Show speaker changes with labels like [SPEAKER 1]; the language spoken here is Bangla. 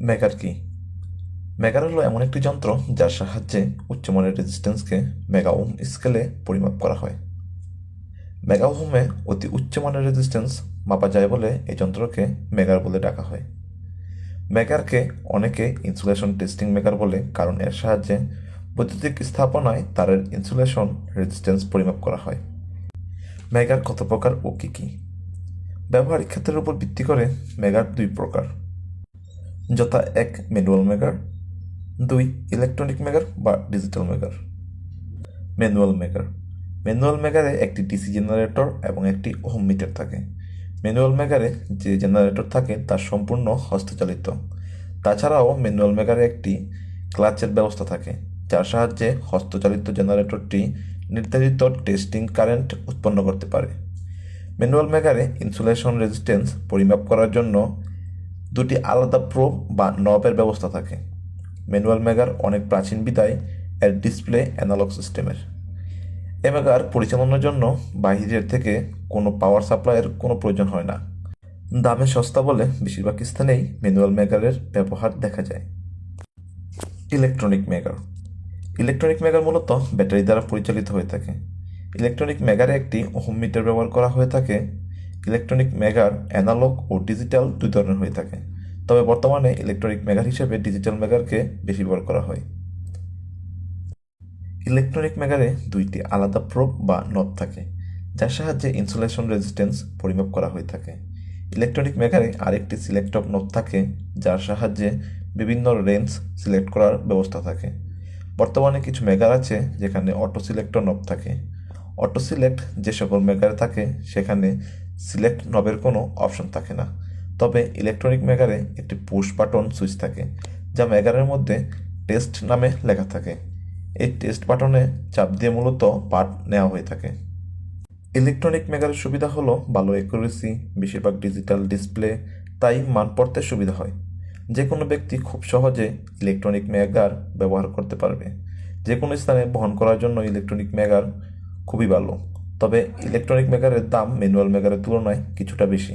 [SPEAKER 1] মেগার কি? মেগার হলো এমন একটি যন্ত্র যার সাহায্যে উচ্চমানের রেজিস্ট্যান্সকে মেগা ওম স্কেলে পরিমাপ করা হয়। মেগা অতি উচ্চমানের রেজিস্ট্যান্স মাপা যায় বলে এই যন্ত্রকে মেগার বলে ডাকা হয়। মেগারকে অনেকে ইনসুলেশন টেস্টিং মেগার বলে, কারণ এর সাহায্যে বৈদ্যুতিক স্থাপনায় তারের ইনসুলেশন রেজিস্ট্যান্স পরিমাপ করা হয়। মেগার কত প্রকার ও কী কী? ব্যবহারিক ক্ষেত্রের উপর ভিত্তি করে মেগার দুই প্রকার। যথা এক ম্যানুয়াল মেগার দুই ইলেকট্রনিক মেগার বা digital megger manual megger manual মেগারে একটি ডিসি জেনারেটর এবং একটি ওহম মিটার থাকে। ম্যানুয়াল মেগারে যে জেনারেটর থাকে, তা সম্পূর্ণ হস্তচালিত। তাছাড়াও ম্যানুয়াল মেগারে একটি ক্লাচের ব্যবস্থা থাকে, যার সাহায্যে হস্তচালিত জেনারেটরটি নির্ধারিত টেস্টিং কারেন্ট উৎপন্ন করতে পারে। ম্যানুয়াল মেগারে ইনসুলেশন রেজিস্ট্যান্স পরিমাপ করার জন্য দুটি আলাদা প্রোব বা নবের ব্যবস্থা থাকে। ম্যানুয়াল মেগার অনেক প্রাচীন বিদায় এর ডিসপ্লে অ্যানালগ সিস্টেমের। এ মেগার পরিচালনার জন্য বাহিরের থেকে কোনো পাওয়ার সাপ্লাইয়ের কোনো প্রয়োজন হয় না। দামে সস্তা বলে বেশিরভাগ স্থানেই ম্যানুয়াল মেগারের ব্যবহার দেখা যায়। ইলেকট্রনিক মেগার। ইলেকট্রনিক মেগার মূলত ব্যাটারি দ্বারা পরিচালিত হয়ে থাকে। ইলেকট্রনিক মেগারে একটি হোম মিটার ব্যবহার করা হয়ে থাকে। ইলেকট্রনিক মেগার, অ্যানালগ ও ডিজিটাল দুই ধরনের হয়ে থাকে। তবে বর্তমানে ইলেকট্রনিক মেগার হিসেবে ডিজিটাল মেগারকে বেশি ব্যবহার করা হয়। ইলেকট্রনিক মেগারে দুইটি আলাদা প্রোব বা নব থাকে, যার সাহায্যে ইনসুলেশন রেজিস্ট্যান্স পরিমাপ করা হয়ে থাকে। ইলেকট্রনিক মেগারে আরেকটি সিলেক্টর নব থাকে, যার সাহায্যে বিভিন্ন রেঞ্জ সিলেক্ট করার ব্যবস্থা থাকে। বর্তমানে কিছু মেগার আছে যেখানে অটো সিলেক্টর নব থাকে। অটো সিলেক্ট যে সকল মেগারে থাকে, সেখানে সিলেক্ট নবের কোনো অপশন থাকে না। তবে ইলেকট্রনিক মেগারে একটি পুশ বাটন সুইচ থাকে, যা মেগারের মধ্যে টেস্ট নামে লেখা থাকে। এই টেস্ট বাটনে চাপ দিয়ে মূলত পার্ট নেওয়া হয়ে থাকে। ইলেকট্রনিক মেগারের সুবিধা হলো ভালো অ্যাকুরেসি, বেশিরভাগ ডিজিটাল ডিসপ্লে, তাই মান পড়তে সুবিধা হয়। যে কোনো ব্যক্তি খুব সহজে ইলেকট্রনিক মেগার ব্যবহার করতে পারবে। যে কোনো স্থানে বহন করার জন্য ইলেকট্রনিক মেগার খুবই ভালো। তবে ইলেকট্রনিক মেকারের দাম ম্যানুয়াল মেকারের তুলনায় কিছুটা বেশি।